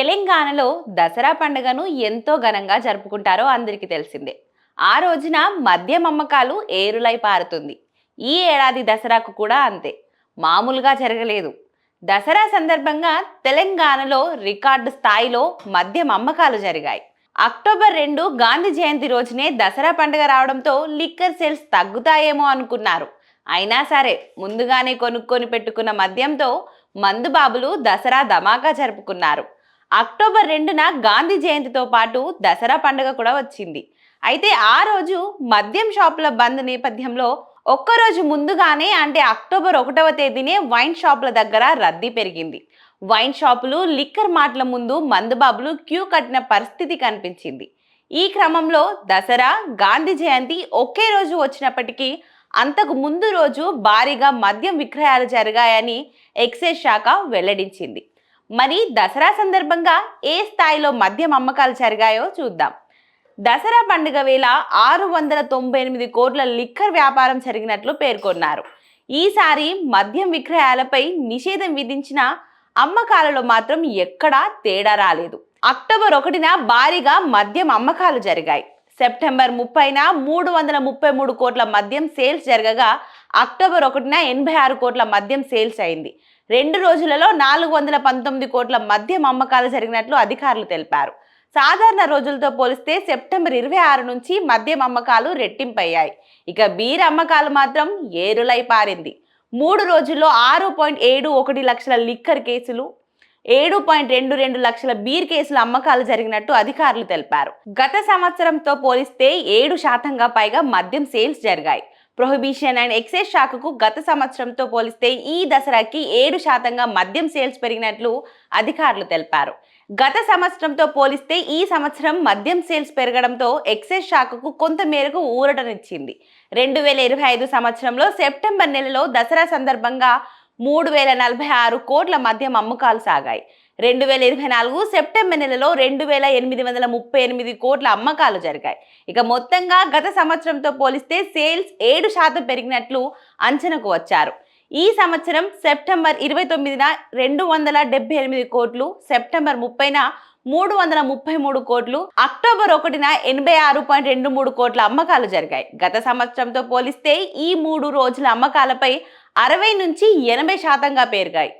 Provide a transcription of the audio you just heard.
తెలంగాణలో దసరా పండుగను ఎంతో ఘనంగా జరుపుకుంటారో అందరికీ తెలిసిందే. ఆ రోజున మద్యం అమ్మకాలు ఏరులై పారుతుంది. ఈ ఏడాది దసరాకు కూడా అంతే. మామూలుగా జరగలేదు. దసరా సందర్భంగా తెలంగాణలో రికార్డు స్థాయిలో మద్యం అమ్మకాలు జరిగాయి. అక్టోబర్ రెండు గాంధీ జయంతి రోజునే దసరా పండుగ రావడంతో లిక్కర్ సేల్స్ తగ్గుతాయేమో అనుకున్నారు. అయినా సరే ముందుగానే కొనుక్కొని పెట్టుకున్న మద్యంతో మందుబాబులు దసరా ధమాకా జరుపుకున్నారు. అక్టోబర్ రెండున గాంధీ జయంతితో పాటు దసరా పండుగ కూడా వచ్చింది. అయితే ఆ రోజు మద్యం షాపుల బంద్ నేపథ్యంలో ఒక్కరోజు ముందుగానే అంటే అక్టోబర్ ఒకటవ తేదీనే వైన్ షాపుల దగ్గర రద్దీ పెరిగింది. వైన్ షాపులు లిక్కర్ మాటల ముందు మందుబాబులు క్యూ కట్టిన పరిస్థితి కనిపించింది. ఈ క్రమంలో దసరా గాంధీ జయంతి ఒకే రోజు వచ్చినప్పటికీ అంతకు ముందు రోజు భారీగా మద్యం విక్రయాలు జరిగాయని ఎక్సైజ్ శాఖ వెల్లడించింది. మరి దసరా సందర్భంగా ఏ స్థాయిలో మద్యం అమ్మకాలు జరిగాయో చూద్దాం. దసరా పండుగ వేళ ఆరు వందల తొంభై ఎనిమిది కోట్ల లిక్కర్ వ్యాపారం జరిగినట్లు పేర్కొన్నారు. ఈసారి మద్యం విక్రయాలపై నిషేధం విధించిన అమ్మకాలలో మాత్రం ఎక్కడా తేడా రాలేదు. అక్టోబర్ ఒకటిన భారీగా మద్యం అమ్మకాలు జరిగాయి. సెప్టెంబర్ ముప్పైన మూడు వందల ముప్పై మూడు కోట్ల మద్యం సేల్స్ జరగగా అక్టోబర్ ఒకటిన ఎనభై ఆరు కోట్ల మద్యం సేల్స్ అయింది. రెండు రోజులలో నాలుగు వందల పంతొమ్మిది కోట్ల మద్యం అమ్మకాలు జరిగినట్లు అధికారులు తెలిపారు. సాధారణ రోజులతో పోలిస్తే సెప్టెంబర్ ఇరవై ఆరు నుంచి మద్యం అమ్మకాలు రెట్టింపయ్యాయి. ఇక బీర్ అమ్మకాలు మాత్రం ఏరులై పారింది. మూడు రోజుల్లో ఆరు పాయింట్ ఏడు ఒకటి లక్షల లిక్కర్ కేసులు ఏడు పాయింట్ రెండు రెండు లక్షల బీర్ కేసుల అమ్మకాలు జరిగినట్టు అధికారులు తెలిపారు. గత సంవత్సరంతో పోలిస్తే ఏడు శాతంగా పైగా మద్యం సేల్స్ జరిగాయి. ప్రొహిబిషన్ అండ్ ఎక్సైజ్ శాఖకు గత సంవత్సరంతో పోలిస్తే ఈ దసరాకి ఏడు శాతంగా మద్యం సేల్స్ పెరిగినట్లు అధికారులు తెలిపారు. గత సంవత్సరంతో పోలిస్తే ఈ సంవత్సరం మద్యం సేల్స్ పెరగడంతో ఎక్సైజ్ శాఖకు కొంత మేరకు ఊరటనిచ్చింది. రెండు వేల ఇరవై ఐదు సంవత్సరంలో సెప్టెంబర్ నెలలో దసరా సందర్భంగా మూడు వేల నలభై ఆరు కోట్ల మద్యం అమ్మకాలు సాగాయి. రెండు వేల ఇరవై నాలుగు సెప్టెంబర్ నెలలో రెండు వేల ఎనిమిది వందల ముప్పై ఎనిమిది కోట్ల అమ్మకాలు జరిగాయి. ఇక మొత్తంగా గత సంవత్సరంతో పోలిస్తే సేల్స్ ఏడు శాతం పెరిగినట్లు అంచనాకు వచ్చారు. ఈ సంవత్సరం సెప్టెంబర్ ఇరవై తొమ్మిదిన రెండు వందల డెబ్బై ఎనిమిది కోట్లు సెప్టెంబర్ ముప్పైన మూడు వందల ముప్పై మూడు కోట్లు అక్టోబర్ ఒకటిన ఎనభై ఆరు పాయింట్ రెండు మూడు కోట్ల అమ్మకాలు జరిగాయి. గత సంవత్సరంతో పోలిస్తే ఈ మూడు రోజుల అమ్మకాలపై అరవై నుంచి ఎనభై శాతంగా పెరిగాయి.